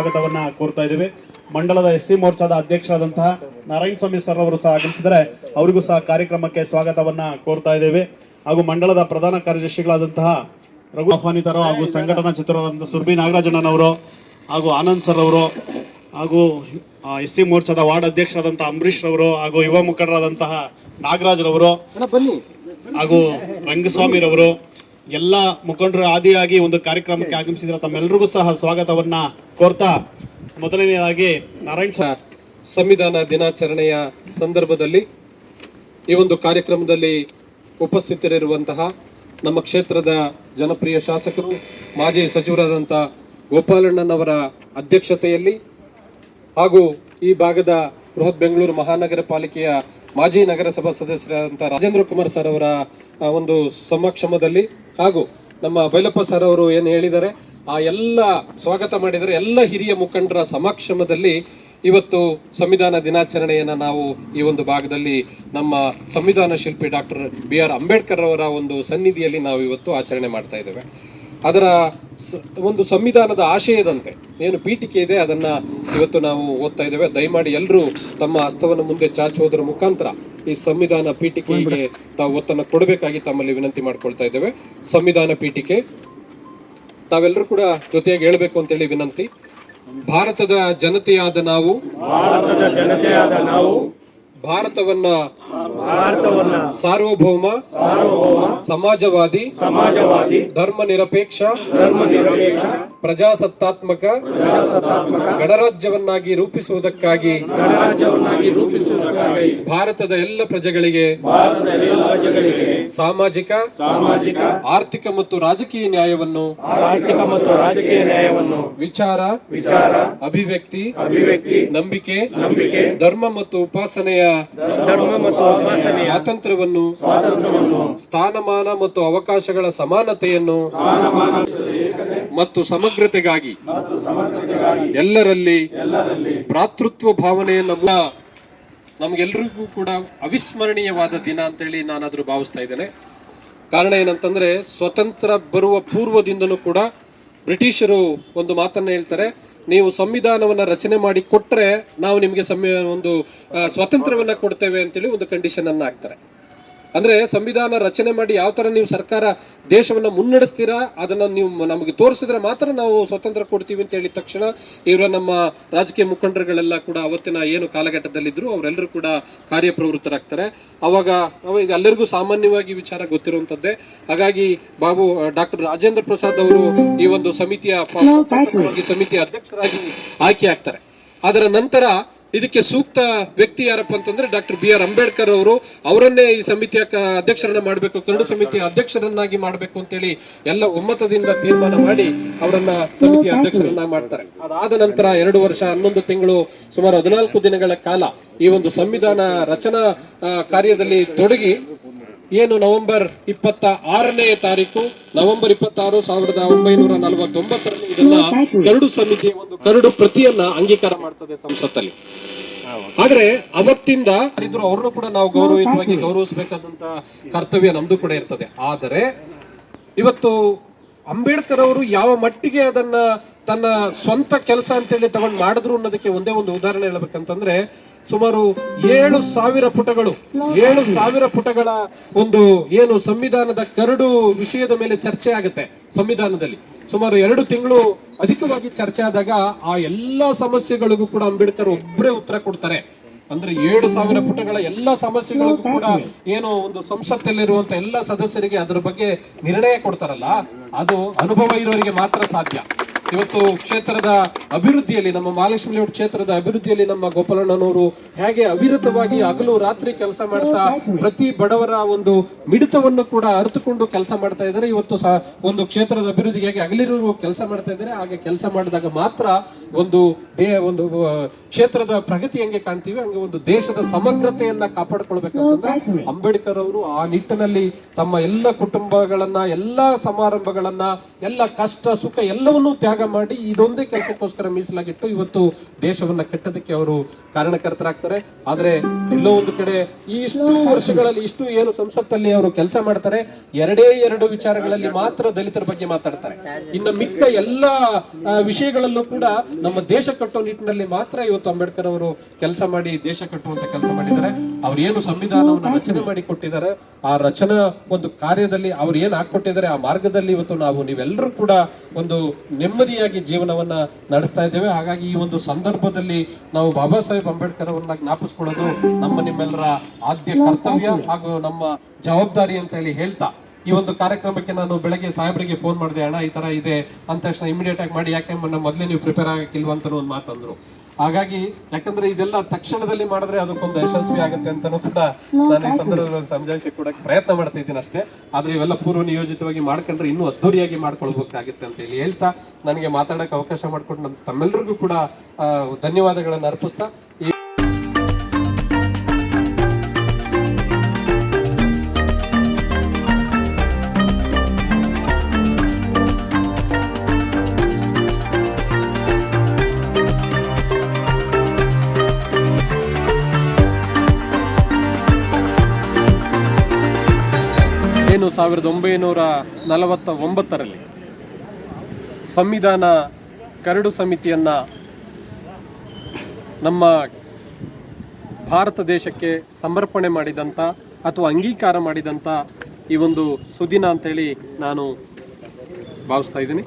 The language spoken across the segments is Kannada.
ಸ್ವಾಗತವನ್ನ ಕೋರ್ತಾ ಇದ್ದೀವಿ. ಮಂಡಲದ ಎಸ್ ಸಿ ಮೋರ್ಚಾದ ಅಧ್ಯಕ್ಷರಾದಂತಹ ನಾರಾಯಣ ಸ್ವಾಮಿ ಸರ್ ಅವರು ಸಹ ಆಗಮಿಸಿದರೆ ಅವರಿಗೂ ಸಹ ಕಾರ್ಯಕ್ರಮಕ್ಕೆ ಸ್ವಾಗತವನ್ನ ಕೋರ್ತಾ ಇದ್ದೇವೆ. ಹಾಗೂ ಮಂಡಲದ ಪ್ರಧಾನ ಕಾರ್ಯದರ್ಶಿಗಳಾದಂತಹ ರಘು ಆಹ್ವಾನಿತರು ಹಾಗೂ ಸಂಘಟನಾ ಚಿತ್ರರಾದಂತಹ ಸುರ್ಬಿ ನಾಗರಾಜಣ್ಣನವರು ಹಾಗೂ ಆನಂದ್ ಸರ್ ಅವರು ಹಾಗೂ ಎಸ್ ಸಿ ಮೋರ್ಚಾದ ವಾರ್ಡ್ ಅಧ್ಯಕ್ಷರಾದಂತಹ ಅಂಬರೀಶ್ ರವರು ಹಾಗೂ ಯುವ ಮುಖಂಡರಾದಂತಹ ನಾಗರಾಜ್ ರವರು ಹಾಗೂ ರಂಗಸ್ವಾಮಿರವರು ಎಲ್ಲ ಮುಖಂಡರು ಆದಿಯಾಗಿ ಒಂದು ಕಾರ್ಯಕ್ರಮಕ್ಕೆ ಆಗಮಿಸಿದ ತಮ್ಮೆಲ್ಲರಿಗೂ ಸಹ ಸ್ವಾಗತವನ್ನ ಕೋರ್ತಾ ಮೊದಲನೆಯದಾಗಿ ನಾರಾಯಣ್ ಸರ್. ಸಂವಿಧಾನ ದಿನಾಚರಣೆಯ ಸಂದರ್ಭದಲ್ಲಿ ಈ ಒಂದು ಕಾರ್ಯಕ್ರಮದಲ್ಲಿ ಉಪಸ್ಥಿತರಿರುವಂತಹ ನಮ್ಮ ಕ್ಷೇತ್ರದ ಜನಪ್ರಿಯ ಶಾಸಕರು ಮಾಜಿ ಸಚಿವರಾದಂಥ ಗೋಪಾಲಣ್ಣನವರ ಅಧ್ಯಕ್ಷತೆಯಲ್ಲಿ ಹಾಗೂ ಈ ಭಾಗದ ಬೃಹತ್ ಬೆಂಗಳೂರು ಮಹಾನಗರ ಪಾಲಿಕೆಯ ಮಾಜಿ ನಗರಸಭಾ ಸದಸ್ಯರಾದಂಥ ರಾಜೇಂದ್ರ ಕುಮಾರ್ ಸರ್ ಅವರ ಒಂದು ಸಮಕ್ಷಮದಲ್ಲಿ ಹಾಗೂ ನಮ್ಮ ಬೈಲಪ್ಪ ಸರ್ ಅವರು ಏನು ಹೇಳಿದ್ದಾರೆ, ಆ ಎಲ್ಲ ಸ್ವಾಗತ ಮಾಡಿದರೆ ಎಲ್ಲ ಹಿರಿಯ ಮುಖಂಡರ ಸಮಕ್ಷಮದಲ್ಲಿ ಇವತ್ತು ಸಂವಿಧಾನ ದಿನಾಚರಣೆಯನ್ನು ನಾವು ಈ ಒಂದು ಭಾಗದಲ್ಲಿ ನಮ್ಮ ಸಂವಿಧಾನ ಶಿಲ್ಪಿ ಡಾಕ್ಟರ್ ಬಿ ಆರ್ ಅಂಬೇಡ್ಕರ್ ಅವರ ಒಂದು ಸನ್ನಿಧಿಯಲ್ಲಿ ನಾವು ಇವತ್ತು ಆಚರಣೆ ಮಾಡ್ತಾ ಇದ್ದೇವೆ. ಅದರ ಸ- ಒಂದು ಸಂವಿಧಾನದ ಆಶಯದಂತೆ. ಏನು ಪೀಠಿಕೆ ಇದೆ ಅದನ್ನ ಇವತ್ತು ನಾವು ಓದ್ತಾ ಇದ್ದೇವೆ. ದಯಮಾಡಿ ಎಲ್ಲರೂ ತಮ್ಮ ಹಸ್ತವನ್ನು ಮುಂದೆ ಚಾಚುವುದರ ಮುಖಾಂತರ ಈ ಸಂವಿಧಾನ ಪೀಠಿಕೆಗೆ ತಾವು ಒತ್ತನ್ನು ಕೊಡಬೇಕಾಗಿ ತಮ್ಮಲ್ಲಿ ವಿನಂತಿ ಮಾಡ್ಕೊಳ್ತಾ ಇದ್ದೇವೆ. ಸಂವಿಧಾನ ಪೀಠಿಕೆ ತಾವೆಲ್ಲರೂ ಕೂಡ ಜೊತೆಯಾಗಿ ಹೇಳ್ಬೇಕು ಅಂತೇಳಿ ವಿನಂತಿ. ಭಾರತದ ಜನತೆಯಾದ ನಾವು ಭಾರತದ ಜನತೆಯಾದ ನಾವು ಭಾರತವನ್ನ ಭಾರತವನ್ನ ಸಾರ್ವಭೌಮ ಸಾರ್ವಭೌಮ ಸಮಾಜವಾದಿ ಸಮಾಜವಾದಿ ಧರ್ಮ ನಿರಪೇಕ್ಷ ಧರ್ಮ ನಿರಪೇಕ್ಷ ಪ್ರಜಾಸತ್ತಾತ್ಮಕ ಪ್ರಜಾಸತ್ತಾತ್ಮಕ ಗಣರಾಜ್ಯವನ್ನಾಗಿ ರೂಪಿಸುವುದಕ್ಕಾಗಿ ಗಣರಾಜ್ಯವನ್ನಾಗಿ ರೂಪಿಸುವುದಕ್ಕಾಗಿ ಭಾರತದ ಎಲ್ಲ ಪ್ರಜೆಗಳಿಗೆ ಭಾರತದ ಎಲ್ಲ ಪ್ರಜೆಗಳಿಗೆ ಸಾಮಾಜಿಕ ಸಾಮಾಜಿಕ ಆರ್ಥಿಕ ಮತ್ತು ರಾಜಕೀಯ ನ್ಯಾಯವನ್ನು ಆರ್ಥಿಕ ಮತ್ತು ರಾಜಕೀಯ ನ್ಯಾಯವನ್ನು ವಿಚಾರ ವಿಚಾರ ಅಭಿವ್ಯಕ್ತಿ ಅಭಿವ್ಯಕ್ತಿ ನಂಬಿಕೆ ನಂಬಿಕೆ ಧರ್ಮ ಮತ್ತು ಉಪಾಸನೆಯ ಧರ್ಮ ಮತ್ತು ಸ್ವಾತಂತ್ರ್ಯವನ್ನು ಸ್ಥಾನಮಾನ ಮತ್ತು ಅವಕಾಶಗಳ ಸಮಾನತೆಯನ್ನು ಮತ್ತು ಸಮಗ್ರತೆಗಾಗಿ ಎಲ್ಲರಲ್ಲಿ ಭ್ರಾತೃತ್ವ ಭಾವನೆಯನ್ನು ನಮ್ಗೆಲ್ರಿಗೂ ಕೂಡ ಅವಿಸ್ಮರಣೀಯವಾದ ದಿನ ಅಂತೇಳಿ ನಾನಾದರೂ ಭಾವಿಸ್ತಾ ಇದ್ದೇನೆ. ಕಾರಣ ಏನಂತಂದ್ರೆ ಸ್ವತಂತ್ರ ಬರುವ ಪೂರ್ವದಿಂದಲೂ ಕೂಡ ಬ್ರಿಟಿಷರು ಒಂದು ಮಾತನ್ನ ಹೇಳ್ತಾರೆ ನೀವು ಸಂವಿಧಾನವನ್ನ ರಚನೆ ಮಾಡಿ ಕೊಟ್ಟರೆ ನಾವು ನಿಮಗೆ ಸಂವಿ ಒಂದು ಸ್ವಾತಂತ್ರ್ಯವನ್ನು ಕೊಡ್ತೇವೆ ಅಂತೇಳಿ ಒಂದು ಕಂಡೀಷನ್ ಅನ್ನ ಹಾಕ್ತಾರೆ ಅಂದ್ರೆ ಸಂವಿಧಾನ ರಚನೆ ಮಾಡಿ ಯಾವ ತರ ನೀವು ಸರ್ಕಾರ ದೇಶವನ್ನ ಮುನ್ನಡೆಸ್ತೀರಾ ಅದನ್ನ ನೀವು ನಮಗೆ ತೋರಿಸಿದ್ರೆ ಮಾತ್ರ ನಾವು ಸ್ವತಂತ್ರ ಕೊಡ್ತೀವಿ ಅಂತ ಹೇಳಿದ ತಕ್ಷಣ ಇವರ ನಮ್ಮ ರಾಜಕೀಯ ಮುಖಂಡರುಗಳೆಲ್ಲ ಕೂಡ ಅವತ್ತಿನ ಏನು ಕಾಲಘಟ್ಟದಲ್ಲಿದ್ರು ಅವರೆಲ್ಲರೂ ಕೂಡ ಕಾರ್ಯಪ್ರವೃತ್ತರಾಗ್ತಾರೆ. ಅವಾಗ ಅವ- ಇದು ಎಲ್ಲರಿಗೂ ಸಾಮಾನ್ಯವಾಗಿ ವಿಚಾರ ಗೊತ್ತಿರುವಂತದ್ದೇ. ಹಾಗಾಗಿ ಬಾಬು ಡಾಕ್ಟರ್ ರಾಜೇಂದ್ರ ಪ್ರಸಾದ್ ಅವರು ಈ ಒಂದು ಸಮಿತಿಯ ಸಮಿತಿಯ ಅಧ್ಯಕ್ಷರಾಗಿ ಆಯ್ಕೆ ಆಗ್ತಾರೆ. ಅದರ ನಂತರ ಇದಕ್ಕೆ ಸೂಕ್ತ ವ್ಯಕ್ತಿ ಯಾರಪ್ಪ ಅಂತಂದ್ರೆ ಡಾಕ್ಟರ್ ಬಿ ಆರ್ ಅಂಬೇಡ್ಕರ್ ಅವರು. ಅವರನ್ನೇ ಈ ಸಮಿತಿಯ ಕ- ಅಧ್ಯಕ್ಷರನ್ನ ಮಾಡಬೇಕು? ಕರಡು ಸಮಿತಿಯ ಅಧ್ಯಕ್ಷರನ್ನಾಗಿ ಮಾಡಬೇಕು ಅಂತೇಳಿ ಎಲ್ಲ ಒಮ್ಮತದಿಂದ ತೀರ್ಮಾನ ಮಾಡಿ ಅವರನ್ನ ಸಮಿತಿಯ ಅಧ್ಯಕ್ಷರನ್ನ ಮಾಡ್ತಾರೆ. ಅದಾದ ನಂತರ ಎರಡು ವರ್ಷ ಹನ್ನೊಂದು ತಿಂಗಳು ಸುಮಾರು ಹದಿನಾಲ್ಕು ದಿನಗಳ ಕಾಲ ಈ ಒಂದು ಸಂವಿಧಾನ ರಚನಾ ಕಾರ್ಯದಲ್ಲಿ ತೊಡಗಿ ಏನು ನವೆಂಬರ್ ಇಪ್ಪತ್ತ ಆರನೇ ತಾರೀಕು? ನವೆಂಬರ್ ಇಪ್ಪತ್ತಾರು ಸಾವಿರದ ಒಂಬೈನೂರ ನಲವತ್ತೊಂಬತ್ತರಲ್ಲಿ ಇದನ್ನ ಕರಡು ಸಮಿತಿಯ ಒಂದು ಕರಡು ಪ್ರತಿಯನ್ನ ಅಂಗೀಕಾರ ಮಾಡ್ತದೆ ಸಂಸತ್ತಲ್ಲಿ. ಆದ್ರೆ ಅವತ್ತಿಂದ ಇದ್ರು ಅವ್ರನ್ನು ಕೂಡ ನಾವು ಗೌರವಯುತವಾಗಿ ಗೌರವಿಸಬೇಕಾದಂತ ಕರ್ತವ್ಯ ನಮ್ದು ಕೂಡ ಇರ್ತದೆ. ಆದರೆ ಇವತ್ತು ಅಂಬೇಡ್ಕರ್ ಅವರು ಯಾವ ಮಟ್ಟಿಗೆ ಅದನ್ನ ತನ್ನ ಸ್ವಂತ ಕೆಲಸ ಅಂತೇಳಿ ತಗೊಂಡ್ ಮಾಡಿದ್ರು ಅನ್ನೋದಕ್ಕೆ ಒಂದೇ ಒಂದು ಉದಾಹರಣೆ ಹೇಳ್ಬೇಕಂತಂದ್ರೆ ಸುಮಾರು ಏಳು ಸಾವಿರ ಪುಟಗಳು, ಏಳು ಸಾವಿರ ಪುಟಗಳ ಒಂದು ಏನು ಸಂವಿಧಾನದ ಕರಡು ವಿಷಯದ ಮೇಲೆ ಚರ್ಚೆ ಆಗುತ್ತೆ ಸಂವಿಧಾನದಲ್ಲಿ. ಸುಮಾರು ಎರಡು ತಿಂಗಳು ಅಧಿಕವಾಗಿ ಚರ್ಚೆ ಆದಾಗ ಆ ಎಲ್ಲಾ ಸಮಸ್ಯೆಗಳಿಗೂ ಕೂಡ ಅಂಬೇಡ್ಕರ್ ಒಬ್ಬರೇ ಉತ್ತರ ಕೊಡ್ತಾರೆ. ಅಂದ್ರೆ ಏಳು ಸಾವಿರ ಪುಟಗಳ ಎಲ್ಲ ಸಮಸ್ಯೆಗಳಿಗೂ ಕೂಡ ಏನು ಒಂದು ಸಂಸತ್ತಲ್ಲಿರುವಂತ ಎಲ್ಲ ಸದಸ್ಯರಿಗೆ ಅದರ ಬಗ್ಗೆ ನಿರ್ಣಯ ಕೊಡ್ತಾರಲ್ಲ ಅದು ಅನುಭವ ಇರೋರಿಗೆ ಮಾತ್ರ ಸಾಧ್ಯ. ಇವತ್ತು ಕ್ಷೇತ್ರದ ಅಭಿವೃದ್ಧಿಯಲ್ಲಿ, ನಮ್ಮ ಮಾಲೇಶ್ವರ ಕ್ಷೇತ್ರದ ಅಭಿವೃದ್ಧಿಯಲ್ಲಿ ನಮ್ಮ ಗೋಪಾಲಣ್ಣನವರು ಹೇಗೆ ಅವಿರತವಾಗಿ ಹಗಲು ರಾತ್ರಿ ಕೆಲಸ ಮಾಡ್ತಾ ಪ್ರತಿ ಬಡವರ ಒಂದು ಮಿಡಿತವನ್ನು ಕೂಡ ಅರಿತುಕೊಂಡು ಕೆಲಸ ಮಾಡ್ತಾ ಇದ್ದಾರೆ. ಇವತ್ತು ಸಹ ಒಂದು ಕ್ಷೇತ್ರದ ಅಭಿವೃದ್ಧಿಗೆ ಹೇಗೆ ಅಗಲಿರು ಕೆಲಸ ಮಾಡ್ತಾ ಇದ್ದಾರೆ. ಹಾಗೆ ಕೆಲಸ ಮಾಡಿದಾಗ ಮಾತ್ರ ಒಂದು ದೇ ಒಂದು ಕ್ಷೇತ್ರದ ಪ್ರಗತಿ ಹೆಂಗೆ ಕಾಣ್ತೀವಿ, ಹಂಗೆ ಒಂದು ದೇಶದ ಸಮಗ್ರತೆಯನ್ನ ಕಾಪಾಡ್ಕೊಳ್ಬೇಕಂತಂದ್ರೆ ಅಂಬೇಡ್ಕರ್ ಅವರು ಆ ನಿಟ್ಟಿನಲ್ಲಿ ತಮ್ಮ ಎಲ್ಲ ಕುಟುಂಬಗಳನ್ನ, ಎಲ್ಲಾ ಸಮಾರಂಭಗಳನ್ನ, ಎಲ್ಲ ಕಷ್ಟ ಸುಖ ಎಲ್ಲವನ್ನೂ ತ್ಯಾಗ ಮಾಡಿ ಇದೊಂದೇ ಕೆಲಸಕ್ಕೋಸ್ಕರ ಮೀಸಲಾಗಿಟ್ಟು ಇವತ್ತು ದೇಶವನ್ನ ಕಟ್ಟೋದಕ್ಕೆ ಅವರು ಕಾರಣಕರ್ತರಾಗ್ತಾರೆ. ಆದ್ರೆ ಎಲ್ಲೋ ಒಂದು ಕಡೆ ಈ ಇಷ್ಟು ವರ್ಷಗಳಲ್ಲಿ ಇಷ್ಟು ಏನು ಸಂಸತ್ತಲ್ಲಿ ಅವರು ಕೆಲಸ ಮಾಡ್ತಾರೆ, ಎರಡೇ ಎರಡು ವಿಚಾರಗಳಲ್ಲಿ ಮಾತ್ರ ದಲಿತರ ಬಗ್ಗೆ ಮಾತಾಡ್ತಾರೆ. ಇನ್ನು ಮಿಕ್ಕ ಎಲ್ಲ ವಿಷಯಗಳಲ್ಲೂ ಕೂಡ ನಮ್ಮ ದೇಶ ಕಟ್ಟೋ ನಿಟ್ಟಿನಲ್ಲಿ ಮಾತ್ರ ಇವತ್ತು ಅಂಬೇಡ್ಕರ್ ಅವರು ಕೆಲಸ ಮಾಡಿ ದೇಶ ಕಟ್ಟುವಂತ ಕೆಲಸ ಮಾಡಿದ್ದಾರೆ. ಅವ್ರು ಏನು ಸಂವಿಧಾನವನ್ನು ರಚನೆ ಮಾಡಿ ಕೊಟ್ಟಿದ್ದಾರೆ, ಆ ರಚನಾ ಒಂದು ಕಾರ್ಯದಲ್ಲಿ ಅವ್ರು ಏನ್ ಹಾಕೊಟ್ಟಿದ್ದಾರೆ ಆ ಮಾರ್ಗದಲ್ಲಿ ಇವತ್ತು ನಾವು ನೀವೆಲ್ಲರೂ ಕೂಡ ಒಂದು ನೆಮ್ಮದಿಯಾಗಿ ಜೀವನವನ್ನ ನಡೆಸ್ತಾ ಇದ್ದೇವೆ. ಹಾಗಾಗಿ ಈ ಒಂದು ಸಂದರ್ಭದಲ್ಲಿ ನಾವು ಬಾಬಾ ಸಾಹೇಬ್ ಅಂಬೇಡ್ಕರ್ ಅವರನ್ನ ಜ್ಞಾಪಿಸ್ಕೊಳ್ಳೋದು ನಮ್ಮ ನಿಮ್ಮೆಲ್ಲರ ಆದ್ಯ ಕರ್ತವ್ಯ ಹಾಗೂ ನಮ್ಮ ಜವಾಬ್ದಾರಿ ಅಂತ ಹೇಳಿ ಹೇಳ್ತಾ ಈ ಒಂದು ಕಾರ್ಯಕ್ರಮಕ್ಕೆ ನಾನು ಬೆಳಗ್ಗೆ ಸಾಹೇಬರಿಗೆ ಫೋನ್ ಮಾಡಿದೆ, ಅಣ್ಣ, ಈ ತರ ಇದೆ. ಅಂತ ತಕ್ಷಣ ಇಮಿಡಿಯೇಟ್ ಆಗಿ ಮಾಡಿ. ಯಾಕೆ ಮೊದಲೇ ನೀವು ಪ್ರಿಪೇರ್ ಆಗಕ್ಕಿಲ್ವಾ? ಅಂತ ಒಂದು ಮಾತಂದ್ರು. ಹಾಗಾಗಿ ಯಾಕಂದ್ರೆ ಇದೆಲ್ಲ ತಕ್ಷಣದಲ್ಲಿ ಮಾಡಿದ್ರೆ ಅದಕ್ಕೊಂದು ಯಶಸ್ವಿ ಆಗುತ್ತೆ ಅಂತಾನು ಕೂಡ ನಾನು ಈ ಸಂದರ್ಭದಲ್ಲಿ ಸಮಜಾಯಿಸಿ ಕೊಡಕ್ಕೆ ಪ್ರಯತ್ನ ಮಾಡ್ತಾ ಇದ್ದೀನಿ ಅಷ್ಟೇ. ಆದ್ರೆ ಇವೆಲ್ಲ ಪೂರ್ವ ನಿಯೋಜಿತವಾಗಿ ಮಾಡ್ಕೊಂಡ್ರೆ ಇನ್ನೂ ಅದ್ದೂರಿಯಾಗಿ ಮಾಡ್ಕೊಳ್ಬೇಕಾಗುತ್ತೆ ಅಂತ ಹೇಳಿ ಹೇಳ್ತಾ ನನಗೆ ಮಾತಾಡಕ್ಕೆ ಅವಕಾಶ ಮಾಡಿಕೊಟ್ಟು ನಮ್ಮ ತಮ್ಮೆಲ್ಲರಿಗೂ ಕೂಡ ಆ, ಧನ್ಯವಾದಗಳನ್ನು ಅರ್ಪಿಸ್ತಾ ಏನು ಸಾವಿರದ ಒಂಬೈನೂರ ನಲವತ್ತ ಒಂಬತ್ತರಲ್ಲಿ ಸಂವಿಧಾನ ಕರಡು ಸಮಿತಿಯನ್ನ ನಮ್ಮ ಭಾರತ ದೇಶಕ್ಕೆ ಸಮರ್ಪಣೆ ಮಾಡಿದಂಥ ಅಥವಾ ಅಂಗೀಕಾರ ಮಾಡಿದಂಥ ಈ ಒಂದು ಸುದಿನ ಅಂತೇಳಿ ನಾನು ಭಾವಿಸ್ತಾ ಇದ್ದೀನಿ.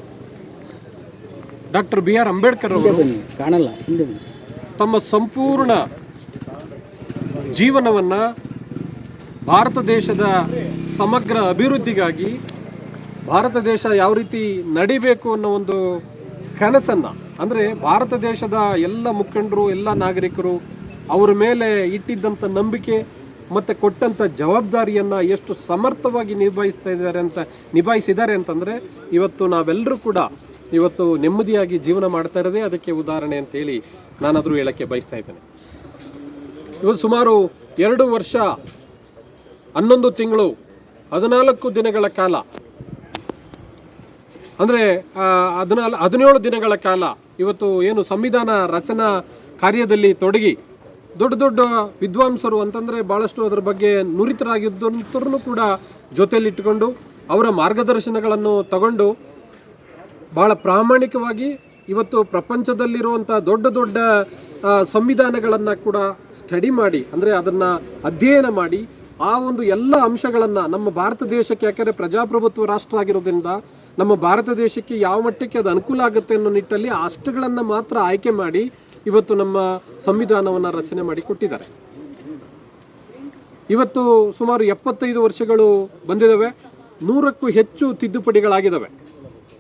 ಡಾಕ್ಟರ್ ಬಿ ಆರ್ ಅಂಬೇಡ್ಕರ್ ಅವರು ಕಾಣಲ್ಲ ತಮ್ಮ ಸಂಪೂರ್ಣ ಜೀವನವನ್ನ ಭಾರತ ದೇಶದ ಸಮಗ್ರ ಅಭಿವೃದ್ಧಿಗಾಗಿ ಭಾರತ ದೇಶ ಯಾವ ರೀತಿ ನಡಿಬೇಕು ಅನ್ನೋ ಒಂದು ಕನಸನ್ನು, ಅಂದರೆ ಭಾರತ ದೇಶದ ಎಲ್ಲ ಮುಖಂಡರು, ಎಲ್ಲ ನಾಗರಿಕರು ಅವರ ಮೇಲೆ ಇಟ್ಟಿದ್ದಂಥ ನಂಬಿಕೆ ಮತ್ತೆ ಕೊಟ್ಟಂಥ ಜವಾಬ್ದಾರಿಯನ್ನು ಎಷ್ಟು ಸಮರ್ಥವಾಗಿ ನಿಭಾಯಿಸ್ತಾ ಇದ್ದಾರೆ ಅಂತ, ನಿಭಾಯಿಸಿದ್ದಾರೆ ಅಂತಂದರೆ ಇವತ್ತು ನಾವೆಲ್ಲರೂ ಕೂಡ ಇವತ್ತು ನೆಮ್ಮದಿಯಾಗಿ ಜೀವನ ಮಾಡ್ತಾ ಇರೋದೇ ಅದಕ್ಕೆ ಉದಾಹರಣೆ ಅಂತೇಳಿ ನಾನಾದರೂ ಹೇಳೋಕ್ಕೆ ಬಯಸ್ತಾ ಇದ್ದೇನೆ. ಇವತ್ತು ಸುಮಾರು ಎರಡು ವರ್ಷ, ಹನ್ನೊಂದು ತಿಂಗಳು ಹದಿನಾಲ್ಕು ದಿನಗಳ ಕಾಲ. ಅಂದರೆ ಹದಿನಾಲ್, ಹದಿನೇಳು ದಿನಗಳ ಕಾಲ. ಇವತ್ತು ಏನು ಸಂವಿಧಾನ ರಚನಾ ಕಾರ್ಯದಲ್ಲಿ ತೊಡಗಿ ದೊಡ್ಡ ದೊಡ್ಡ ವಿದ್ವಾಂಸರು ಅಂತಂದರೆ ಭಾಳಷ್ಟು ಅದರ ಬಗ್ಗೆ ನುರಿತರಾಗಿದ್ದಂಥವ್ರನ್ನು ಕೂಡ ಜೊತೆಯಲ್ಲಿಟ್ಟುಕೊಂಡು ಅವರ ಮಾರ್ಗದರ್ಶನಗಳನ್ನು ತಗೊಂಡು ಭಾಳ ಪ್ರಾಮಾಣಿಕವಾಗಿ ಇವತ್ತು ಪ್ರಪಂಚದಲ್ಲಿರುವಂಥ ದೊಡ್ಡ ದೊಡ್ಡ ಸಂವಿಧಾನಗಳನ್ನು ಕೂಡ ಸ್ಟಡಿ ಮಾಡಿ, ಅಂದರೆ ಅದನ್ನು ಅಧ್ಯಯನ ಮಾಡಿ ಆ ಒಂದು ಎಲ್ಲ ಅಂಶಗಳನ್ನು ನಮ್ಮ ಭಾರತ ದೇಶಕ್ಕೆ ಯಾಕೆಂದರೆ ಪ್ರಜಾಪ್ರಭುತ್ವ ರಾಷ್ಟ್ರ ಆಗಿರೋದ್ರಿಂದ ನಮ್ಮ ಭಾರತ ದೇಶಕ್ಕೆ ಯಾವ ಮಟ್ಟಕ್ಕೆ ಅದು ಅನುಕೂಲ ಆಗುತ್ತೆ ಅನ್ನೋ ನಿಟ್ಟಲ್ಲಿ ಅಷ್ಟುಗಳನ್ನು ಮಾತ್ರ ಆಯ್ಕೆ ಮಾಡಿ ಇವತ್ತು ನಮ್ಮ ಸಂವಿಧಾನವನ್ನು ರಚನೆ ಮಾಡಿ ಕೊಟ್ಟಿದ್ದಾರೆ. ಇವತ್ತು ಸುಮಾರು ಎಪ್ಪತ್ತೈದು ವರ್ಷಗಳು ಬಂದಿದ್ದಾವೆ. ನೂರಕ್ಕೂ ಹೆಚ್ಚು ತಿದ್ದುಪಡಿಗಳಾಗಿದ್ದಾವೆ.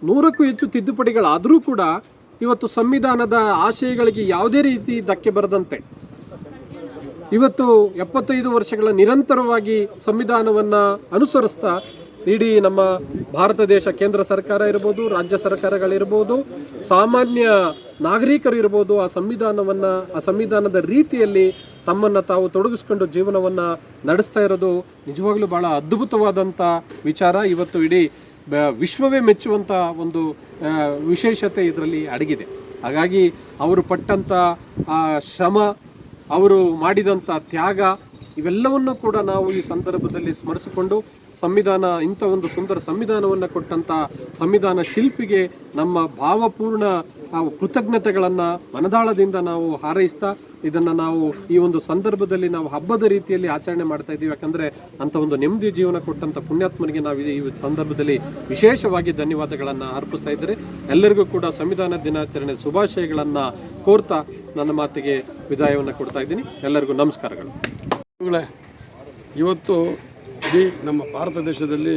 ನೂರಕ್ಕೂ ಹೆಚ್ಚು ತಿದ್ದುಪಡಿಗಳಾದರೂ ಕೂಡ ಇವತ್ತು ಸಂವಿಧಾನದ ಆಶಯಗಳಿಗೆ ಯಾವುದೇ ರೀತಿ ಧಕ್ಕೆ ಬರದಂತೆ ಇವತ್ತು ಎಪ್ಪತ್ತೈದು ವರ್ಷಗಳ ನಿರಂತರವಾಗಿ ಸಂವಿಧಾನವನ್ನು ಅನುಸರಿಸ್ತಾ ಇಡೀ ನಮ್ಮ ಭಾರತ ದೇಶ ಕೇಂದ್ರ ಸರ್ಕಾರ ಇರ್ಬೋದು, ರಾಜ್ಯ ಸರ್ಕಾರಗಳಿರ್ಬೋದು, ಸಾಮಾನ್ಯ ನಾಗರಿಕರು ಇರ್ಬೋದು, ಆ ಸಂವಿಧಾನವನ್ನು, ಆ ಸಂವಿಧಾನದ ರೀತಿಯಲ್ಲಿ ತಮ್ಮನ್ನು ತಾವು ತೊಡಗಿಸ್ಕೊಂಡು ಜೀವನವನ್ನು ನಡೆಸ್ತಾ ಇರೋದು ನಿಜವಾಗ್ಲೂ ಭಾಳ ಅದ್ಭುತವಾದಂಥ ವಿಚಾರ. ಇವತ್ತು ಇಡೀ ವಿಶ್ವವೇ ಮೆಚ್ಚುವಂಥ ಒಂದು ವಿಶೇಷತೆ ಇದರಲ್ಲಿ ಅಡಗಿದೆ. ಹಾಗಾಗಿ ಅವರು ಪಟ್ಟಂಥ ಶ್ರಮ ಅವರು ಮಾಡಿದಂಥ ತ್ಯಾಗ, ಇವೆಲ್ಲವನ್ನು ಕೂಡ ನಾವು ಈ ಸಂದರ್ಭದಲ್ಲಿ ಸ್ಮರಿಸಿಕೊಂಡು ಸಂವಿಧಾನ, ಇಂಥ ಒಂದು ಸುಂದರ ಸಂವಿಧಾನವನ್ನು ಕೊಟ್ಟಂಥ ಸಂವಿಧಾನ ಶಿಲ್ಪಿಗೆ ನಮ್ಮ ಭಾವಪೂರ್ಣ ಆ, ಕೃತಜ್ಞತೆಗಳನ್ನು ಮನದಾಳದಿಂದ ನಾವು ಹಾರೈಸ್ತಾ ಇದನ್ನು ನಾವು ಈ ಒಂದು ಸಂದರ್ಭದಲ್ಲಿ ನಾವು ಹಬ್ಬದ ರೀತಿಯಲ್ಲಿ ಆಚರಣೆ ಮಾಡ್ತಾ ಇದ್ದೀವಿ. ಯಾಕಂದರೆ ಅಂಥ ಒಂದು ನೆಮ್ಮದಿ ಜೀವನ ಕೊಟ್ಟಂಥ ಪುಣ್ಯಾತ್ಮನಿಗೆ ನಾವು ಈ ಸಂದರ್ಭದಲ್ಲಿ ವಿಶೇಷವಾಗಿ ಧನ್ಯವಾದಗಳನ್ನು ಅರ್ಪಿಸ್ತಾ ಇದ್ದಾರೆ. ಎಲ್ಲರಿಗೂ ಕೂಡ ಸಂವಿಧಾನ ದಿನಾಚರಣೆ ಶುಭಾಶಯಗಳನ್ನು ಕೋರ್ತಾ ನನ್ನ ಮಾತಿಗೆ ವಿದಾಯವನ್ನು ಕೊಡ್ತಾ ಇದ್ದೀನಿ. ಎಲ್ಲರಿಗೂ ನಮಸ್ಕಾರಗಳು. ಇವತ್ತು ಇಡೀ ನಮ್ಮ ಭಾರತ ದೇಶದಲ್ಲಿ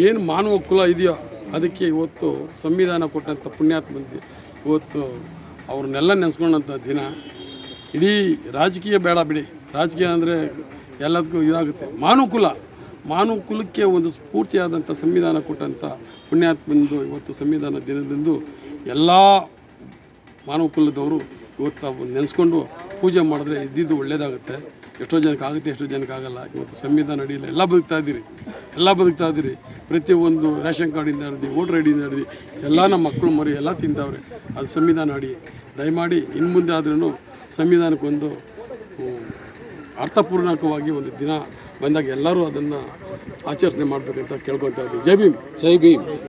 ಏನು ಮಾನವ ಕುಲ ಇದೆಯೋ ಅದಕ್ಕೆ ಇವತ್ತು ಸಂವಿಧಾನ ಕೊಟ್ಟಂಥ ಪುಣ್ಯಾತ್ಮಂತಿ ಇವತ್ತು ಅವ್ರನ್ನೆಲ್ಲ ನೆನೆಸ್ಕೊಂಡಂಥ ದಿನ, ಇಡೀ ರಾಜಕೀಯ ಬೇಡ ಬಿಡಿ. ರಾಜಕೀಯ ಅಂದರೆ ಎಲ್ಲದಕ್ಕೂ ಇದಾಗುತ್ತೆ. ಮಾನುಕುಲ, ಮಾನುಕುಲಕ್ಕೆ ಒಂದು ಸ್ಫೂರ್ತಿಯಾದಂಥ ಸಂವಿಧಾನ ಕೊಟ್ಟಂಥ ಪುಣ್ಯಾತ್ಮಂದು ಇವತ್ತು ಸಂವಿಧಾನ ದಿನದಂದು ಎಲ್ಲ ಮಾನವ ಕುಲದವರು ಇವತ್ತು ನೆನೆಸ್ಕೊಂಡು ಪೂಜೆ ಮಾಡಿದ್ರೆ ಇದ್ದಿದ್ದು ಒಳ್ಳೇದಾಗುತ್ತೆ. ಎಷ್ಟೋ ಜನಕ್ಕೆ ಆಗುತ್ತೆ, ಎಷ್ಟೋ ಜನಕ್ಕೆ ಆಗಲ್ಲ. ಇವತ್ತು ಸಂವಿಧಾನ ಅಡಿಯಲ್ಲಿ ಎಲ್ಲ ಬದುಕ್ತಾ ಇದ್ದೀರಿ. ಎಲ್ಲ ಬದುಕ್ತಾ ಇದ್ದೀರಿ. ಪ್ರತಿಯೊಂದು ರೇಷನ್ ಕಾರ್ಡಿಂದ ಹಿಡಿದು, ವೋಟರ್ ಐಡಿಯಿಂದ ಡಿಯಿಂದ ಹಿಡಿದು, ಎಲ್ಲ ನಮ್ಮ ಮಕ್ಕಳು ಮರಿ ಎಲ್ಲ ತಿಂತಾವ್ರೆ ಅದು ಸಂವಿಧಾನ ಅಡಿ. ದಯಮಾಡಿ ಇನ್ನು ಮುಂದೆ ಆದ್ರೂ ಸಂವಿಧಾನಕ್ಕೊಂದು ಅರ್ಥಪೂರ್ಣಕವಾಗಿ ಒಂದು ದಿನ ಬಂದಾಗ ಎಲ್ಲರೂ ಅದನ್ನು ಆಚರಣೆ ಮಾಡಬೇಕಂತ ಕೇಳ್ಕೊತಾ ಇದ್ದೀವಿ. ಜೈ ಭೀಮ್. ಜೈ ಭೀಮ್.